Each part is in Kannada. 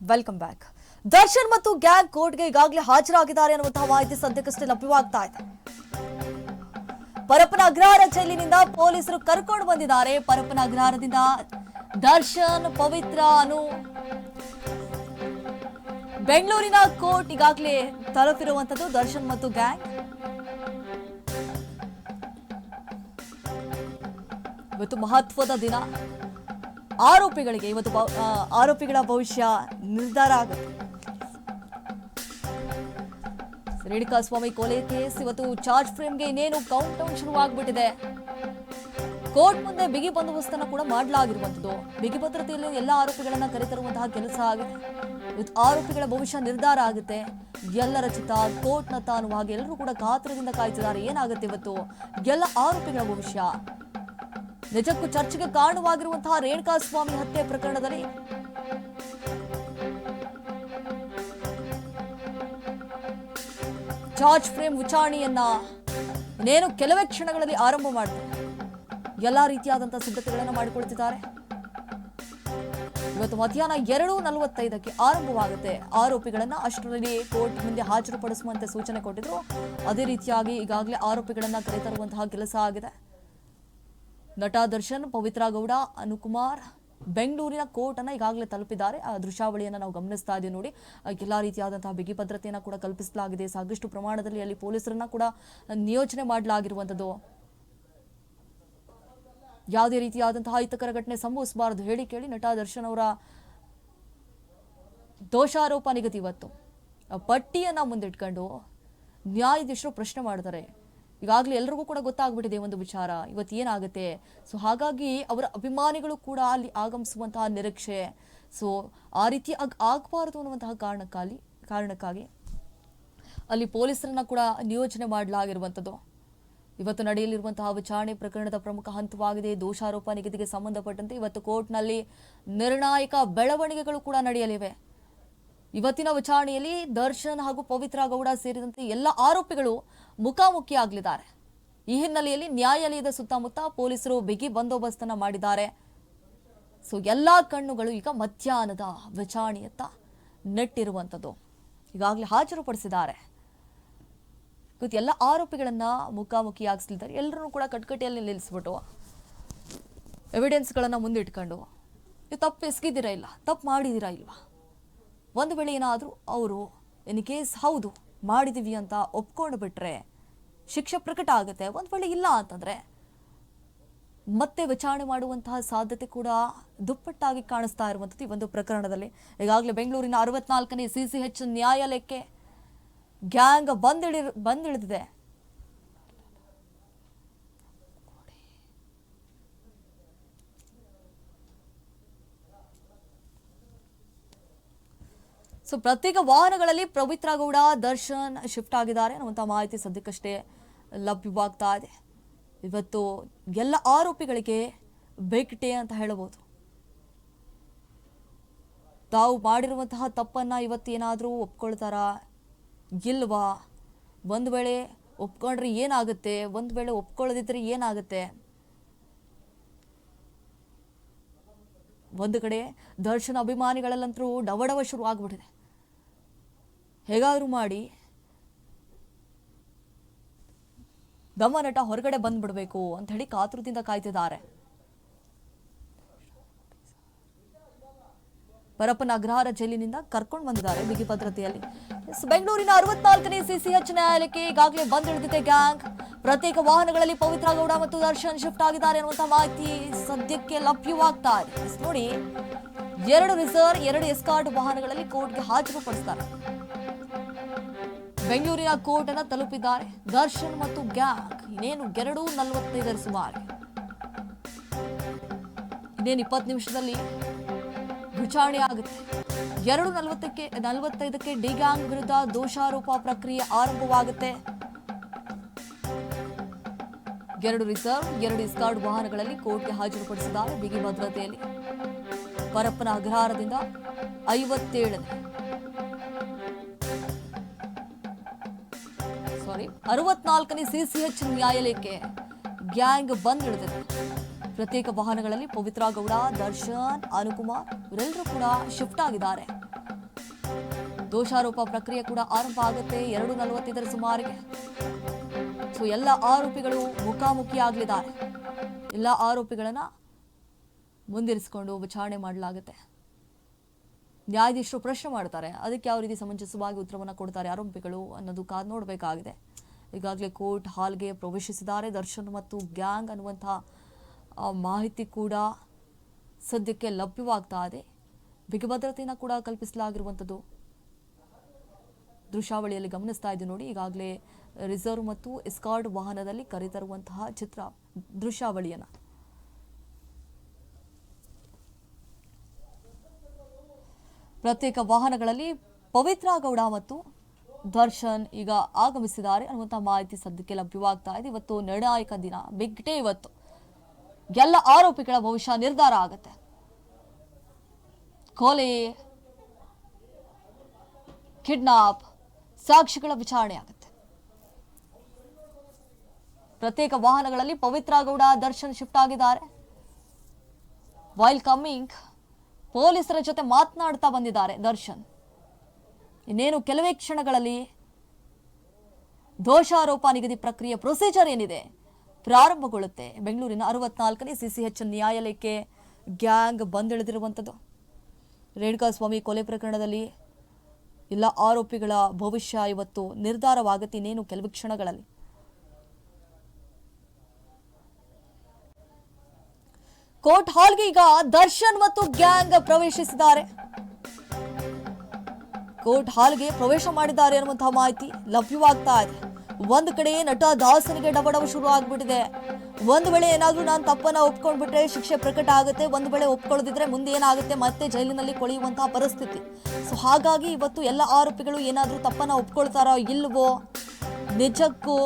ವೆಲ್ಕಮ್ ಬ್ಯಾಕ್ ದರ್ಶನ್ ಮತ್ತು ಗ್ಯಾಂಗ್ ಕೋರ್ಟ್ಗೆ ಈಗಾಗಲೇ ಹಾಜರಾಗಿದ್ದಾರೆ ಅನ್ನುವಂತಹ ಮಾಹಿತಿ ಸದ್ಯಕ್ಕಷ್ಟೇ ಲಭ್ಯವಾಗ್ತಾ ಇದೆ. ಪರಪ್ಪನ ಅಗ್ರಹಾರ ಜೈಲಿನಿಂದ ಪೊಲೀಸರು ಕರ್ಕೊಂಡು ಬಂದಿದ್ದಾರೆ. ಪರಪ್ಪನ ಅಗ್ರಹಾರದಿಂದ ದರ್ಶನ್, ಪವಿತ್ರ ಅನು ಬೆಂಗಳೂರಿನ ಕೋರ್ಟ್ ಈಗಾಗಲೇ ತಲುಪಿರುವಂತದ್ದು ದರ್ಶನ್ ಮತ್ತು ಗ್ಯಾಂಗ್. ಇವತ್ತು ಮಹತ್ವದ ದಿನ. ಆರೋಪಿಗಳಿಗೆ ಇವತ್ತು ಆರೋಪಿಗಳ ಭವಿಷ್ಯ ನಿರ್ಧಾರ ಆಗುತ್ತೆ. ರೇಣುಕಾ ಸ್ವಾಮಿ ಕೊಲೆ ಕೇಸ್ ಇವತ್ತು ಚಾರ್ಜ್ ಫ್ರೇಮ್ಗೆ ಇನ್ನೇನು ಕೌಂಟ್ ಡೌನ್ ಶುರುವಾಗ್ಬಿಟ್ಟಿದೆ. ಕೋರ್ಟ್ ಮುಂದೆ ಬಿಗಿ ಬಂದೋಬಸ್ತನ್ನು ಕೂಡ ಮಾಡಲಾಗಿರುವಂಥದ್ದು. ಬಿಗಿ ಭದ್ರತೆಯಲ್ಲಿ ಎಲ್ಲ ಆರೋಪಿಗಳನ್ನ ಕರೆತರುವಂತಹ ಕೆಲಸ ಆಗಿದೆ. ಆರೋಪಿಗಳ ಭವಿಷ್ಯ ನಿರ್ಧಾರ ಆಗುತ್ತೆ. ಎಲ್ಲರ ಚಿತ್ತ ಕೋರ್ಟ್ನ ತಾನು ಹಾಗೆ ಎಲ್ಲರೂ ಕೂಡ ಕಾತರದಿಂದ ಕಾಯ್ತಿದ್ದಾರೆ. ಏನಾಗುತ್ತೆ ಇವತ್ತು? ಎಲ್ಲ ಆರೋಪಿಗಳ ಭವಿಷ್ಯ. ನಿಜಕ್ಕೂ ಚರ್ಚೆಗೆ ಕಾರಣವಾಗಿರುವಂತಹ ರೇಣುಕಾ ಸ್ವಾಮಿ ಹತ್ಯೆ ಪ್ರಕರಣದಲ್ಲಿ ಜಾರ್ಜ್ ಫ್ರೇಮ್ ವಿಚಾರಣೆಯನ್ನ ಇನ್ನೇನು ಕೆಲವೇ ಕ್ಷಣಗಳಲ್ಲಿ ಆರಂಭ ಮಾಡ್ತಾರೆ. ಎಲ್ಲಾ ರೀತಿಯಾದಂತಹ ಸಿದ್ಧತೆಗಳನ್ನು ಮಾಡಿಕೊಳ್ತಿದ್ದಾರೆ. ಇವತ್ತು ಮಧ್ಯಾಹ್ನ ಎರಡು ನಲವತ್ತೈದಕ್ಕೆ ಆರಂಭವಾಗುತ್ತೆ. ಆರೋಪಿಗಳನ್ನ ಅಷ್ಟರಲ್ಲಿ ಕೋರ್ಟ್ ಮುಂದೆ ಹಾಜರುಪಡಿಸುವಂತೆ ಸೂಚನೆ ಕೊಟ್ಟಿದ್ರು. ಅದೇ ರೀತಿಯಾಗಿ ಈಗಾಗಲೇ ಆರೋಪಿಗಳನ್ನ ಕರೆತರುವಂತಹ ಕೆಲಸ ಆಗಿದೆ. ನಟ ದರ್ಶನ್, ಪವಿತ್ರ ಗೌಡ, ಅನುಕುಮಾರ್ ಬೆಂಗಳೂರಿನ ಕೋರ್ಟ್ ಅನ್ನ ಈಗಾಗಲೇ ತಲುಪಿದ್ದಾರೆ. ಆ ದೃಶ್ಯಾವಳಿಯನ್ನು ನಾವು ಗಮನಿಸ್ತಾ ಇದ್ದೀವಿ ನೋಡಿ. ಎಲ್ಲ ರೀತಿಯಾದಂತಹ ಬಿಗಿ ಭದ್ರತೆಯನ್ನು ಕೂಡ ಕಲ್ಪಿಸಲಾಗಿದೆ. ಸಾಕಷ್ಟು ಪ್ರಮಾಣದಲ್ಲಿ ಅಲ್ಲಿ ಪೊಲೀಸರನ್ನ ಕೂಡ ನಿಯೋಜನೆ ಮಾಡಲಾಗಿರುವಂಥದ್ದು. ಯಾವುದೇ ರೀತಿಯಾದಂತಹ ಅಹಿತಕರ ಘಟನೆ ಸಂಭವಿಸಬಾರದು ಹೇಳಿ ಕೇಳಿ ನಟ ದರ್ಶನ್ ಅವರ ದೋಷಾರೋಪ ನಿಗದಿ ಇವತ್ತು. ಪಟ್ಟಿಯನ್ನು ಮುಂದಿಟ್ಕೊಂಡು ನ್ಯಾಯಾಧೀಶರು ಪ್ರಶ್ನೆ ಮಾಡ್ತಾರೆ. ಈಗಾಗಲೇ ಎಲ್ರಿಗೂ ಕೂಡ ಗೊತ್ತಾಗ್ಬಿಟ್ಟಿದೆ ಒಂದು ವಿಚಾರ. ಇವತ್ತು ಏನಾಗುತ್ತೆ? ಸೊ ಹಾಗಾಗಿ ಅವರ ಅಭಿಮಾನಿಗಳು ಕೂಡ ಅಲ್ಲಿ ಆಗಮಿಸುವಂತಹ ನಿರೀಕ್ಷೆ. ಸೊ ಆ ರೀತಿ ಆಗ ಆಗಬಾರದು ಅನ್ನುವಂತಹ ಕಾರಣಕ್ಕಾಗಿ ಕಾರಣಕ್ಕಾಗಿ ಅಲ್ಲಿ ಪೊಲೀಸರನ್ನ ಕೂಡ ನಿಯೋಜನೆ ಮಾಡಲಾಗಿರುವಂಥದ್ದು. ಇವತ್ತು ನಡೆಯಲಿರುವಂತಹ ವಿಚಾರಣೆ ಪ್ರಕರಣದ ಪ್ರಮುಖ ಹಂತವಾಗಿದೆ. ದೋಷಾರೋಪ ನಿಗದಿಗೆ ಸಂಬಂಧಪಟ್ಟಂತೆ ಇವತ್ತು ಕೋರ್ಟ್ನಲ್ಲಿ ನಿರ್ಣಾಯಕ ಬೆಳವಣಿಗೆಗಳು ಕೂಡ ನಡೆಯಲಿವೆ. ಇವತ್ತಿನ ವಿಚಾರಣೆಯಲ್ಲಿ ದರ್ಶನ್ ಹಾಗೂ ಪವಿತ್ರ ಗೌಡ ಸೇರಿದಂತೆ ಎಲ್ಲ ಆರೋಪಿಗಳು ಮುಖಾಮುಖಿಯಾಗಲಿದ್ದಾರೆ ಈ ಹಿನ್ನೆಲೆಯಲ್ಲಿ ನ್ಯಾಯಾಲಯದ ಸುತ್ತಮುತ್ತ ಪೊಲೀಸರು ಬಿಗಿ ಬಂದೋಬಸ್ತನ್ನ ಮಾಡಿದ್ದಾರೆ. ಸೊ, ಎಲ್ಲ ಕಣ್ಣುಗಳು ಈಗ ಮಧ್ಯಾಹ್ನದ ವಿಚಾರಣೆಯತ್ತ ನೆಟ್ಟಿರುವಂಥದ್ದು. ಈಗಾಗಲೇ ಹಾಜರುಪಡಿಸಿದ್ದಾರೆ. ಇವತ್ತು ಎಲ್ಲ ಆರೋಪಿಗಳನ್ನ ಮುಖಾಮುಖಿಯಾಗಿಸಲಿದ್ದಾರೆ ಎಲ್ಲರೂ ಕೂಡ ಕಟ್ಕಟೆಯಲ್ಲಿ ನಿಲ್ಲಿಸ್ಬಿಟ್ಟು ಎವಿಡೆನ್ಸ್ಗಳನ್ನು ಮುಂದಿಟ್ಕೊಂಡು. ನೀವು ತಪ್ಪು ಎಸ್ಗಿದ್ದೀರಾ ಇಲ್ಲ? ತಪ್ಪು ಮಾಡಿದ್ದೀರಾ ಇಲ್ವಾ? ಒಂದು ವೇಳೆ ಏನಾದರೂ ಅವರು ಇನ್ ಕೇಸ್ ಹೌದು ಮಾಡಿದ್ದೀವಿ ಅಂತ ಒಪ್ಕೊಂಡು ಬಿಟ್ಟರೆ ಶಿಕ್ಷೆ ಪ್ರಕಟ ಆಗುತ್ತೆ, ಒಂದು ವೇಳೆ ಇಲ್ಲ ಅಂತಂದರೆ ಮತ್ತೆ ವಿಚಾರಣೆ ಮಾಡುವಂತಹ ಸಾಧ್ಯತೆ ಕೂಡ ದುಪ್ಪಟ್ಟಾಗಿ ಕಾಣಿಸ್ತಾ ಇರುವಂಥದ್ದು ಈ ಒಂದು ಪ್ರಕರಣದಲ್ಲಿ. ಈಗಾಗಲೇ ಬೆಂಗಳೂರಿನ ಅರವತ್ನಾಲ್ಕನೇ ಸಿ ಸಿ ಎಚ್ ನ್ಯಾಯಾಲಯಕ್ಕೆ ಗ್ಯಾಂಗ್ ಬಂದಿಳಿ ಬಂದಿಳಿದಿದೆ. ಸೊ ಪ್ರತ್ಯೇಕ ವಾಹನಗಳಲ್ಲಿ ಪವಿತ್ರ ಗೌಡ ದರ್ಶನ್ ಶಿಫ್ಟ್ ಆಗಿದ್ದಾರೆ. ಅನ್ನುವಂಥ ಮಾಹಿತಿ ಸದ್ಯಕ್ಕಷ್ಟೇ ಲಭ್ಯವಾಗ್ತಾ ಇದೆ. ಇವತ್ತು ಎಲ್ಲ ಆರೋಪಿಗಳಿಗೆ ಬೇಕಿಟೆ ಅಂತ ಹೇಳಬಹುದು ತಾವು ಮಾಡಿರುವಂತಹ ತಪ್ಪನ್ನ ಇವತ್ತೇನಾದರೂ ಒಪ್ಕೊಳ್ತಾರಾ? ಇಲ್ವಾ? ಒಂದು ವೇಳೆ ಒಪ್ಕೊಂಡ್ರೆ ಏನಾಗುತ್ತೆ? ಒಂದು ವೇಳೆ ಒಪ್ಕೊಳ್ಳದಿದ್ರೆ ಏನಾಗುತ್ತೆ? ಒಂದು ಕಡೆ ದರ್ಶನ ಅಭಿಮಾನಿಗಳಲ್ಲಂತರೂ ಡವಡವ ಶುರು ಆಗ್ಬಿಟ್ಟಿದೆ. ಹೇಗಾದ್ರೂ ಮಾಡಿ ದಮ್ಮ ನಟ ಹೊರಗಡೆ ಬಂದ್ಬಿಡ್ಬೇಕು ಅಂತ ಹೇಳಿ ಕಾತುರದಿಂದ ಕಾಯ್ತಿದ್ದಾರೆ. ಪರಪ್ಪನ ಅಗ್ರಹಾರ ಜೈಲಿನಿಂದ ಕರ್ಕೊಂಡು ಬಂದಿದ್ದಾರೆ ಬಿಗಿ ಭದ್ರತೆಯಲ್ಲಿ. ಬೆಂಗಳೂರಿನ ಅರವತ್ನಾಲ್ಕನೇ ಸಿಸಿಎಚ್ ನ್ಯಾಯಾಲಯಕ್ಕೆ ಈಗಾಗಲೇ ಬಂದ್ ಬಂದಿಳಿದಿದೆ ಗ್ಯಾಂಗ್. ಪ್ರತ್ಯೇಕ ವಾಹನಗಳಲ್ಲಿ ಪವಿತ್ರ ಗೌಡ ಮತ್ತು ದರ್ಶನ್ ಶಿಫ್ಟ್ ಆಗಿದ್ದಾರೆ ಅನ್ನುವಂತಹ ಮಾಹಿತಿ ಸದ್ಯಕ್ಕೆ ಲಭ್ಯವಾಗ್ತಾ ಇದೆ. ನೋಡಿ, ಎರಡು ರಿಸರ್ವ್, ಎರಡು ಎಸ್ಕಾರ್ಟ್ ವಾಹನಗಳಲ್ಲಿ ಕೋರ್ಟ್ಗೆ ಹಾಜರುಪಡಿಸ್ತಾರೆ ಬೆಂಗಳೂರಿನ ಕೋರ್ಟ್ ಅನ್ನ ತಲುಪಿದ್ದಾರೆ. ದರ್ಶನ್ ಮತ್ತು ಗ್ಯಾಕ್ ಇನ್ನೇನು ಎರಡು ನಲವತ್ತೈದರ ಸುಮಾರು. ಇನ್ನೇನು ಇಪ್ಪತ್ತು ನಿಮಿಷದಲ್ಲಿ ವಿಚಾರಣೆ ಆಗುತ್ತೆ. ಎರಡು ನಲವತ್ತಕ್ಕೆ, ನಲವತ್ತೈದಕ್ಕೆ ಡಿ ಗ್ಯಾಂಗ್ ವಿರುದ್ಧ ದೋಷಾರೋಪ ಪ್ರಕ್ರಿಯೆ ಆರಂಭವಾಗುತ್ತೆ. ಎರಡು ರಿಸರ್ವ್, ಎರಡು ಇಸ್ಕಾರ್ಡ್ ವಾಹನಗಳಲ್ಲಿ ಕೋರ್ಟ್ಗೆ ಹಾಜರುಪಡಿಸಿದ್ದಾರೆ ಬಿಗಿ ಭದ್ರತೆಯಲ್ಲಿ. ಪರಪ್ಪನ ಅಗ್ರಹಾರದಿಂದ ಐವತ್ತೇಳನೇ. ಸಾರಿ ಅರವತ್ನಾಲ್ಕನೇ ಸಿಸಿಎಚ್ ನ್ಯಾಯಾಲಯಕ್ಕೆ ಗ್ಯಾಂಗ್ ಬಂದ್ ಇಳಿದಿದೆ ಪ್ರತ್ಯೇಕ ವಾಹನಗಳಲ್ಲಿ ಪವಿತ್ರ ಗೌಡ, ದರ್ಶನ್, ಅನುಕುಮಾರ್, ಇವರೆಲ್ಲರೂ ಕೂಡ ಶಿಫ್ಟ್ ಆಗಿದ್ದಾರೆ. ದೋಷಾರೋಪ ಪ್ರಕ್ರಿಯೆ ಕೂಡ ಆರಂಭ ಆಗುತ್ತೆ ಎರಡು ನಲವತ್ತೈದರ ಸುಮಾರಿಗೆ. ಸೊ ಎಲ್ಲ ಆರೋಪಿಗಳು ಮುಖಾಮುಖಿ ಆಗಲಿದ್ದಾರೆ ಎಲ್ಲ ಆರೋಪಿಗಳನ್ನ ಮುಂದಿರಿಸಿಕೊಂಡು ವಿಚಾರಣೆ ಮಾಡಲಾಗುತ್ತೆ. ನ್ಯಾಯಾಧೀಶರು ಪ್ರಶ್ನೆ ಮಾಡ್ತಾರೆ. ಅದಕ್ಕೆ ಯಾವ ರೀತಿ ಸಮಂಜಸವಾಗಿ ಉತ್ತರವನ್ನು ಕೊಡ್ತಾರೆ ಆರೋಪಿಗಳು ಅನ್ನೋದು ಕಾದು ನೋಡಬೇಕಾಗಿದೆ. ಈಗಾಗಲೇ ಕೋರ್ಟ್ ಹಾಲ್ಗೆ ಪ್ರವೇಶಿಸಿದ್ದಾರೆ. ದರ್ಶನ್ ಮತ್ತು ಗ್ಯಾಂಗ್ ಅನ್ನುವಂಥ ಮಾಹಿತಿ ಕೂಡ ಸದ್ಯಕ್ಕೆ ಲಭ್ಯವಾಗ್ತಾ ಇದೆ. ಬಿಗಿಭದ್ರತೆಯನ್ನು ಕೂಡ ಕಲ್ಪಿಸಲಾಗಿರುವಂಥದ್ದು ದೃಶ್ಯಾವಳಿಯಲ್ಲಿ ಗಮನಿಸ್ತಾ ಇದ್ದೀವಿ ನೋಡಿ. ಈಗಾಗಲೇ ರಿಸರ್ವ್ ಮತ್ತು ಎಸ್ಕಾರ್ಡ್ ವಾಹನದಲ್ಲಿ ಕರೆತರುವಂತಹ ಚಿತ್ರ, ದೃಶ್ಯಾವಳಿಯನ್ನು. ಪ್ರತ್ಯೇಕ ವಾಹನಗಳಲ್ಲಿ ಪವಿತ್ರ ಗೌಡ ಮತ್ತು ದರ್ಶನ್ ಈಗ ಆಗಮಿಸಿದ್ದಾರೆ. ಅನ್ನುವಂಥ ಮಾಹಿತಿ ಸದ್ಯಕ್ಕೆ ಲಭ್ಯವಾಗ್ತಾ ಇದೆ. ಇವತ್ತು ನಿರ್ಣಾಯಕ ದಿನ. ಬಿಗ್ ಡೇ ಇವತ್ತು. ಎಲ್ಲ ಆರೋಪಿಗಳ ಭವಿಷ್ಯ ನಿರ್ಧಾರ ಆಗುತ್ತೆ. ಕೊಲೆ, ಕಿಡ್ನಾಪ್, ಸಾಕ್ಷಿಗಳ ವಿಚಾರಣೆ ಆಗುತ್ತೆ. ಪ್ರತ್ಯೇಕ ವಾಹನಗಳಲ್ಲಿ ಪವಿತ್ರ ಗೌಡ, ದರ್ಶನ್ ಶಿಫ್ಟ್ ಆಗಿದ್ದಾರೆ. ವೈಲ್ ಕಮ್ಮಿಂಗ್ ಪೊಲೀಸರ ಜೊತೆ ಮಾತನಾಡ್ತಾ ಬಂದಿದ್ದಾರೆ ದರ್ಶನ್. ಇನ್ನೇನು ಕೆಲವೇ ಕ್ಷಣಗಳಲ್ಲಿ ದೋಷಾರೋಪ ನಿಗದಿ ಪ್ರಕ್ರಿಯೆ ಪ್ರೊಸೀಜರ್ ಏನಿದೆ ಪ್ರಾರಂಭಗೊಳ್ಳುತ್ತೆ. ಬೆಂಗಳೂರಿನ ಅರವತ್ನಾಲ್ಕನೇ ಸಿಸಿಎಚ್ ನ್ಯಾಯಾಲಯಕ್ಕೆ ಗ್ಯಾಂಗ್ ಬಂದಿಳಿದಿರುವಂಥದ್ದು. ರೇಣುಕಾಸ್ವಾಮಿ ಕೊಲೆ ಪ್ರಕರಣದಲ್ಲಿ ಎಲ್ಲ ಆರೋಪಿಗಳ ಭವಿಷ್ಯ ಇವತ್ತು ನಿರ್ಧಾರವಾಗುತ್ತೆ ಇನ್ನೇನು ಕೆಲವು ಕ್ಷಣಗಳಲ್ಲಿ. ಕೋರ್ಟ್ ಹಾಲ್ಗೆ ಈಗ ದರ್ಶನ್ ಮತ್ತು ಗ್ಯಾಂಗ್ ಪ್ರವೇಶಿಸಿದ್ದಾರೆ. ಕೋರ್ಟ್ ಹಾಲ್ಗೆ ಪ್ರವೇಶ ಮಾಡಿದ್ದಾರೆ ಅನ್ನುವಂತಹ ಮಾಹಿತಿ ಲಭ್ಯವಾಗ್ತಾ ಇದೆ. ಒಂದು ಕಡೆ ನಟ ದಾಸನಿಗೆ ಡಬಡವ ಶುರು ಆಗ್ಬಿಟ್ಟಿದೆ. ಒಂದು ವೇಳೆ ಏನಾದರೂ ನಾನು ತಪ್ಪನ್ನ ಒಪ್ಕೊಂಡ್ಬಿಟ್ರೆ ಶಿಕ್ಷೆ ಪ್ರಕಟ ಆಗುತ್ತೆ. ಒಂದು ವೇಳೆ ಒಪ್ಕೊಳ್ಳದಿದ್ರೆ ಮುಂದೆ ಏನಾಗುತ್ತೆ? ಮತ್ತೆ ಜೈಲಿನಲ್ಲಿ ಕೊಳೆಯುವಂತಹ ಪರಿಸ್ಥಿತಿ. ಸೊ ಹಾಗಾಗಿ ಇವತ್ತು ಎಲ್ಲ ಆರೋಪಿಗಳು ಏನಾದರೂ ತಪ್ಪನ್ನ ಒಪ್ಕೊಳ್ತಾರೋ ಇಲ್ವೋ? ನಿಜಕ್ಕೂ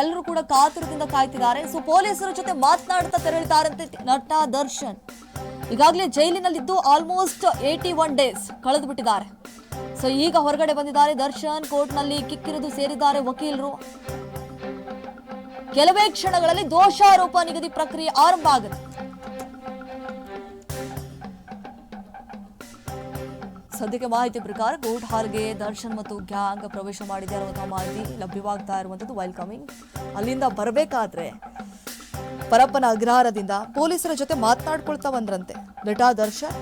ಎಲ್ಲರೂ ಕೂಡ ಕಾತುರದಿಂದ ಕಾಯ್ತಿದ್ದಾರೆ. ಸೊ ಪೊಲೀಸರ ಜೊತೆ ಮಾತನಾಡ್ತಾ ತೆರಳಿದ್ದಾರಂತೆ ನಟ ದರ್ಶನ್. ಈಗಾಗಲೇ ಜೈಲಿನಲ್ಲಿದ್ದು ಆಲ್ಮೋಸ್ಟ್ ಏಯ್ಟಿ ಒನ್ ಡೇಸ್ ಕಳೆದು ಬಿಟ್ಟಿದ್ದಾರೆ ಸೊ ಈಗ ಹೊರಗಡೆ ಬಂದಿದ್ದಾರೆ ದರ್ಶನ್. ಕೋರ್ಟ್ನಲ್ಲಿ ಕಿಕ್ಕಿರಿದು ಸೇರಿದ್ದಾರೆ ವಕೀಲರು. ಕೆಲವೇ ಕ್ಷಣಗಳಲ್ಲಿ ದೋಷಾರೋಪ ನಿಗದಿ ಪ್ರಕ್ರಿಯೆ ಆರಂಭ ಆಗುತ್ತೆ. ಸದ್ಯಕ್ಕೆ ಮಾಹಿತಿ ಪ್ರಕಾರ ಕೋರ್ಟ್ ಹಾಲ್ಗೆ ದರ್ಶನ್ ಮತ್ತು ಗ್ಯಾಂಗ್ ಪ್ರವೇಶ ಮಾಡಿದೆ ಅನ್ನುವಂತಹ ಮಾಹಿತಿ ಲಭ್ಯವಾಗ್ತಾ ಇರುವಂಥದ್ದು ವೆಲ್ಕಮಿಂಗ್. ಅಲ್ಲಿಂದ ಬರಬೇಕಾದ್ರೆ ಪರಪ್ಪನ ಅಗ್ರಹಾರದಿಂದ ಪೊಲೀಸರ ಜೊತೆ ಮಾತನಾಡ್ಕೊಳ್ತಾ ಬಂದ್ರಂತೆ. ನಟ ದರ್ಶನ್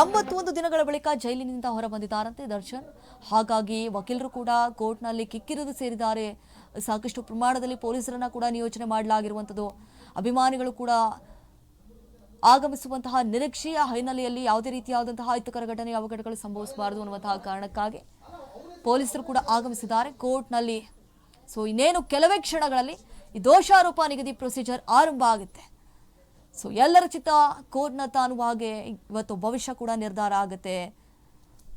ಎಂಬತ್ತೊಂದು ದಿನಗಳ ಬಳಿಕ ಜೈಲಿನಿಂದ ಹೊರ ಬಂದಿದ್ದಾರಂತೆ ದರ್ಶನ್. ಹಾಗಾಗಿ ವಕೀಲರು ಕೂಡ ಕೋರ್ಟ್ನಲ್ಲಿ ಕಿಕ್ಕಿರಿದು ಸೇರಿದ್ದಾರೆ. ಸಾಕಷ್ಟು ಪ್ರಮಾಣದಲ್ಲಿ ಪೊಲೀಸರನ್ನ ಕೂಡ ನಿಯೋಜನೆ ಮಾಡಲಾಗಿರುವಂಥದ್ದು. ಅಭಿಮಾನಿಗಳು ಕೂಡ ಆಗಮಿಸುವಂತಹ ನಿರೀಕ್ಷೆಯ ಹಿನ್ನೆಲೆಯಲ್ಲಿ ಯಾವುದೇ ರೀತಿಯಾದಂತಹ ಅಹಿತಕರ ಘಟನೆ, ಅವಘಡಗಳು ಸಂಭವಿಸಬಾರದು ಅನ್ನುವಂತಹ ಕಾರಣಕ್ಕಾಗಿ ಪೊಲೀಸರು ಕೂಡ ಆಗಮಿಸಿದ್ದಾರೆ. ಕೋರ್ಟ್ನಲ್ಲಿ ಸೊ, ಇನ್ನೇನು ಕೆಲವೇ ಕ್ಷಣಗಳಲ್ಲಿ ಈ ದೋಷಾರೋಪ ನಿಗದಿ ಪ್ರೊಸೀಜರ್ ಆರಂಭ ಆಗುತ್ತೆ. ಸೊ, ಎಲ್ಲರ ಚಿತ್ತ ಕೋರ್ಟ್ನ ತಾನು ಹಾಗೆ, ಇವತ್ತು ಭವಿಷ್ಯ ಕೂಡ ನಿರ್ಧಾರ ಆಗುತ್ತೆ.